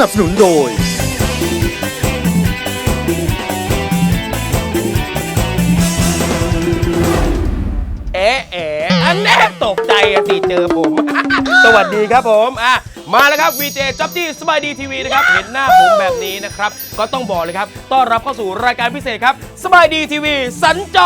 นับสนุนโดย เอ๋เอ๋อันแน่ตกใจอะสิเจอผม สวัสดีครับผมอะ มาแล้วครับวีเจจ็อบจี้สบายดีทีวีนะครับ เห็นหน้าผมแบบนี้นะครับ ก็ต้องบอกเลยครับ ต้อนรับเข้าสู่รายการพิเศษครับ สบายดีทีวี สัญจ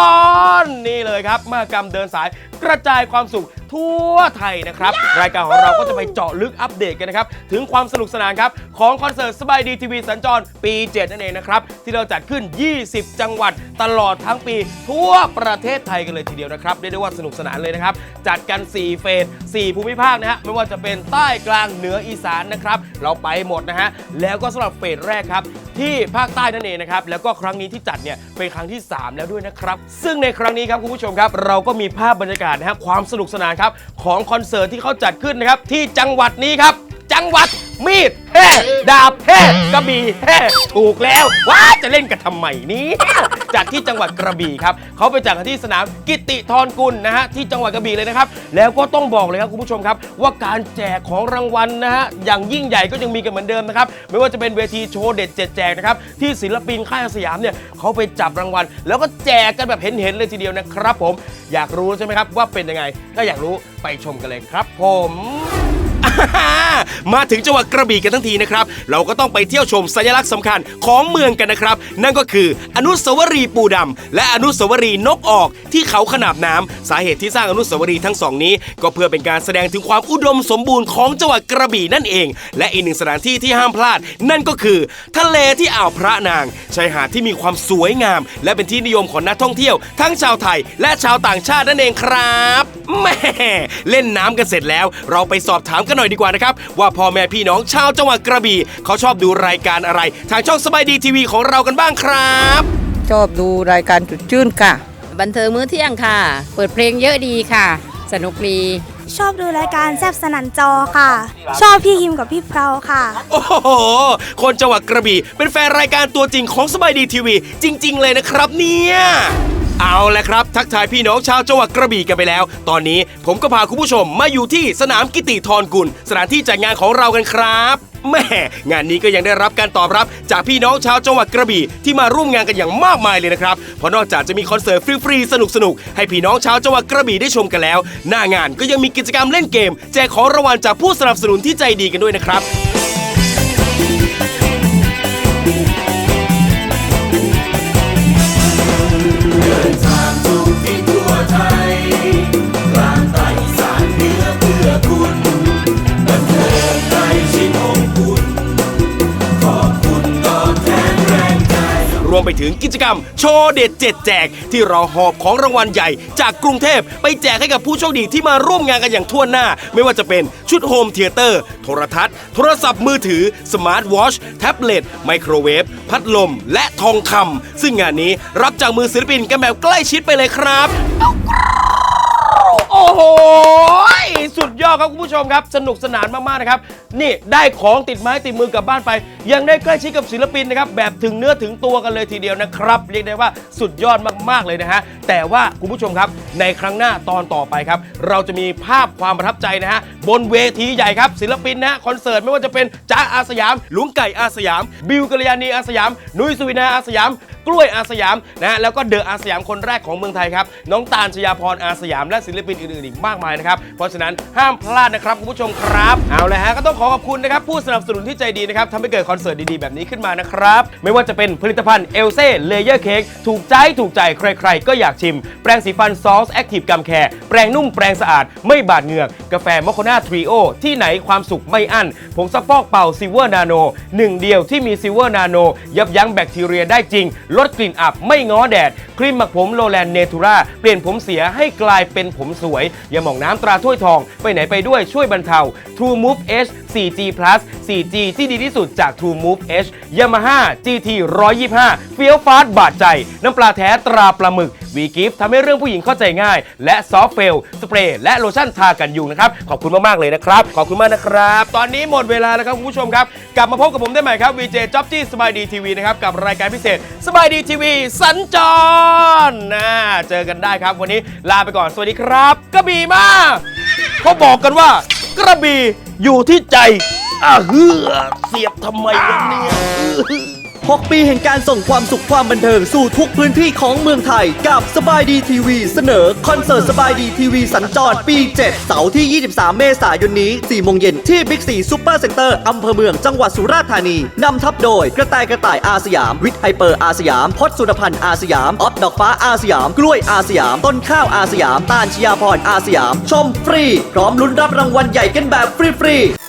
ร นี่เลยครับมากรรมเดินสายกระจายความสุขทั่วไทยนะครับ รายการของเราก็จะไปเจาะลึกอัปเดตกันนะครับ ถึงความสนุกสนานครับ ของคอนเสิร์ตสบายดีทีวีสัญจรปี 7 นั่นเองนะครับ ที่เราจัดขึ้น 20 จังหวัดตลอดทั้งปี ทั่วประเทศไทยกันเลยทีเดียวนะครับเรียกได้ว่าสนุกสนานเลยนะครับ จัดกัน 4 เฟส 4 ภูมิภาคนะฮะไม่ว่าจะเป็นใต้กลางเหนืออีสานนะครับ เราไปหมดนะฮะ แล้วก็สำหรับเฟสแรกครับ ที่ภาคใต้นั่นเองนะครับ แล้วก็ครั้งนี้ที่จัดเนี่ยเป็นครั้งที่ 3 แล้วด้วยนะครับ ซึ่งในครั้งนี้ครับคุณผู้ชมครับ เราก็มีภาพบรรยากาศนะฮะความสนุกสนานครับของคอนเสิร์ตที่เขาจัดขึ้นนะครับที่จังหวัดนี้ครับ จังหวัดมีดแห่ดาบแห่กระบี่แห่ถูกแล้วว้าจะเล่นกันทำไมเนี้ จัดที่จังหวัดกระบี่ครับเขาไปจัดกันที่สนามกิติธรกุลนะฮะที่จังหวัดกระบี่เลยนะครับแล้วก็ต้องบอกเลยครับคุณผู้ชมครับ ว่าการแจกของรางวัลนะฮะอย่างยิ่งใหญ่ก็ยังมีกันเหมือนเดิมนะครับไม่ว่าจะเป็นเวทีโชว์เด็ดเจ็ดแจกนะครับที่ศิลปินค่ายสยามเนี่ยเขาไปจับรางวัล แล้วก็แจกกันแบบเห็นๆเลยทีเดียวนะครับ ผมอยากรู้ใช่ไหมครับว่าเป็นยังไงถ้าอยากรู้ไปชมกันเลยครับ ผม มาถึงจังหวัดกระบี่กันทั้งทีนะครับ เราก็ต้องไปเที่ยวชมสัญลักษณ์สำคัญของเมืองกันนะครับ นั่นก็คืออนุสาวรีย์ปูดำและอนุสาวรีย์นกออกที่เขาขนาบน้ำสาเหตุที่สร้างอนุสาวรีย์ทั้งสองนี้ ก็เพื่อเป็นการแสดงถึงความอุดมสมบูรณ์ของจังหวัดกระบี่นั่นเอง และอีกหนึ่งสถานที่ที่ห้ามพลาด นั่นก็คือ ทะเลที่อ่าวพระนางชายหาดที่มีความสวยงาม และเป็นที่นิยมของนักท่องเที่ยว ทั้งชาวไทย และชาวต่างชาตินั่นเองครับแม่เล่นน้ำกันเสร็จแล้ว เราไปสอบถามกันหน่อยดีกว่านะครับ ว่าพ่อแม่พี่น้องชาวจังหวัดกระบี่เขาชอบดูรายการอะไร ทางช่องสบายดีทีวีของเรากันบ้างครับ ชอบดูรายการจุดชื่นค่ะ บันเทิงมื้อเที่ยงค่ะ เปิดเพลงเยอะดีค่ะ สนุกดีชอบดูรายการแซบสนันจอค่ะ ชอบพี่คิมกับพี่เพราค่ะ โอ้โห คนจังหวัดกระบี่เป็นแฟนรายการตัวจริงของสบายดีทีวี จริง ๆ เลยนะครับเนี่ย เอาละครับทักทายพี่น้องชาวจังหวัดกระบี่กันไปแล้ว ตอนนี้ผมก็พาคุณผู้ชมมาอยู่ที่สนามกิติธรกุล สถานที่จัดงานของเรากันครับแม่งานนี้ก็ยังได้รับการตอบรับจากพี่น้องชาวจังหวัดกระบี่ที่มาร่วมงานกันอย่างมากมายเลยนะครับ เพราะนอกจากจะมีคอนเสิร์ตฟรีๆสนุกๆ ให้พี่น้องชาวจังหวัดกระบี่ได้ชมกันแล้ว หน้างานก็ยังมีกิจกรรมเล่นเกม แจกของรางวัลจากผู้สนับสนุนที่ใจดีกันด้วยนะครับ ไปถึงกิจกรรม โชว์เด็ดเจ็ดแจก ที่เราหอบของรางวัลใหญ่จากกรุงเทพไปแจกให้กับผู้โชคดีที่มาร่วมงานกันอย่างทั่วหน้า ไม่ว่าจะเป็นชุดโฮมเธียเตอร์ โทรทัศน์ โทรศัพท์มือถือ สมาร์ทวอชแท็บเล็ต ไมโครเวฟ พัดลม และทองคำซึ่งงานนี้รับจากมือศิลปินกันแบบใกล้ชิดไปเลยครับโอ้โห สุดยอดครับคุณผู้ชมครับ สนุกสนานมาก ๆ นะครับ นี่ได้ของติดไม้ติดมือกลับบ้านไป ยังได้ใกล้ชิดกับศิลปินนะครับแบบถึงเนื้อถึงตัวกันเลยทีเดียวนะครับ เรียกได้ว่าสุดยอดมากๆเลยนะฮะแต่ว่าคุณผู้ชมครับ ในครั้งหน้าตอนต่อไปครับ เราจะมีภาพความประทับใจนะฮะบนเวทีใหญ่ครับศิลปินนะฮะคอนเสิร์ตไม่ว่าจะเป็นจ้าอาสยามหลวงไก่อาสยาม บิวกัลยานีอาสยาม นุ้ยสุวินาอาสยาม กล้วยอาสยามนะฮะแล้วก็เดอะอาสยามคนแรกของเมืองไทยครับน้องตาลชยาพรอาสยามและศิลปินอื่นๆอีกมากมายนะครับเพราะฉะนั้นห้ามพลาดนะครับคุณผู้ชมครับเอาละฮะก็ต้องขอขอบคุณนะครับผู้สนับสนุนที่ใจดีนะครับทำให้เกิดคอนเสิร์ตดีๆ แบบนี้ขึ้นมานะครับ ไม่ว่าจะเป็นผลิตภัณฑ์เอลเซ่เลเยอร์เค้กถูกใจถูกใจใครๆ ก็อยากชิม แปรงสีฟันซอสแอคทีฟกัมแคร์แปรงนุ่มแปรงสะอาดไม่บาดเหงือก กาแฟมอคโคนาทรีโอที่ไหนความสุขไม่อั้นผงซักฟอกเป่าซิเวอร์นาโนหนึ่งเดียวที่มีซิเวอร์นาโนยับยั้งแบคทีเรียได้จริง ลดกลิ่นอับไม่ง้อแดด ครีมหมักผมโลแลนเนทูราเปลี่ยนผมเสียให้กลายเป็นผมสวยยาหม่องน้ำตราถ้วยทอง ไปไหนไปด้วยช่วยบรรเทา True Move H 4G Plus 4G ที่ดีที่สุดจาก True Move H Yamaha GT 125 เฟี้ยวฟาสบาดใจ น้ำปลาแท้ตราปลาหมึกวีกิฟทำให้เรื่องผู้หญิงเข้าใจง่าย และซอฟเฟล สเปรย์ และโลชั่นทากันยุงนะครับ ขอบคุณมาก ๆ เลยนะครับ ขอบคุณมากนะครับ ตอนนี้หมดเวลาแล้วครับ คุณผู้ชมครับ กลับมาพบกับผมได้ใหม่ครับวีเจจ็อบจี้สบายดีทีวีนะครับ กับรายการพิเศษสบายดีทีวีสัญจรนะเจอกันได้ครับ วันนี้ลาไปก่อนสวัสดีครับกระบี่มาเขาบอกกันว่า กระบี่อยู่ที่ใจอะเฮือเสียบทำไมวะเนี่ย 6 ปีแห่งการส่งความสุขความบันเทิงสู่ทุกพื้นที่ของเมืองไทย กับสบายดีทีวี เสนอคอนเสิร์ตสบายดีทีวีสัญจรปี 7 เสาร์ที่ 23 เมษายนนี้ 4 โมงเย็นที่บิ๊กซีซูเปอร์เซ็นเตอร์อำเภอเมืองจังหวัดสุราษฎร์ธานีนำทัพโดยกระต่ายกระต่ายอาสยาม วิทย์ไฮเปอร์อาสยามพจน์สุนพันธ์อาสยาม ออฟดอกฟ้าอาสยาม กล้วยอาสยาม ต้นข้าวอาสยาม ตาลชยาพรอาสยาม ชมฟรี พร้อมลุ้นรับรางวัลใหญ่กันแบบฟรีๆ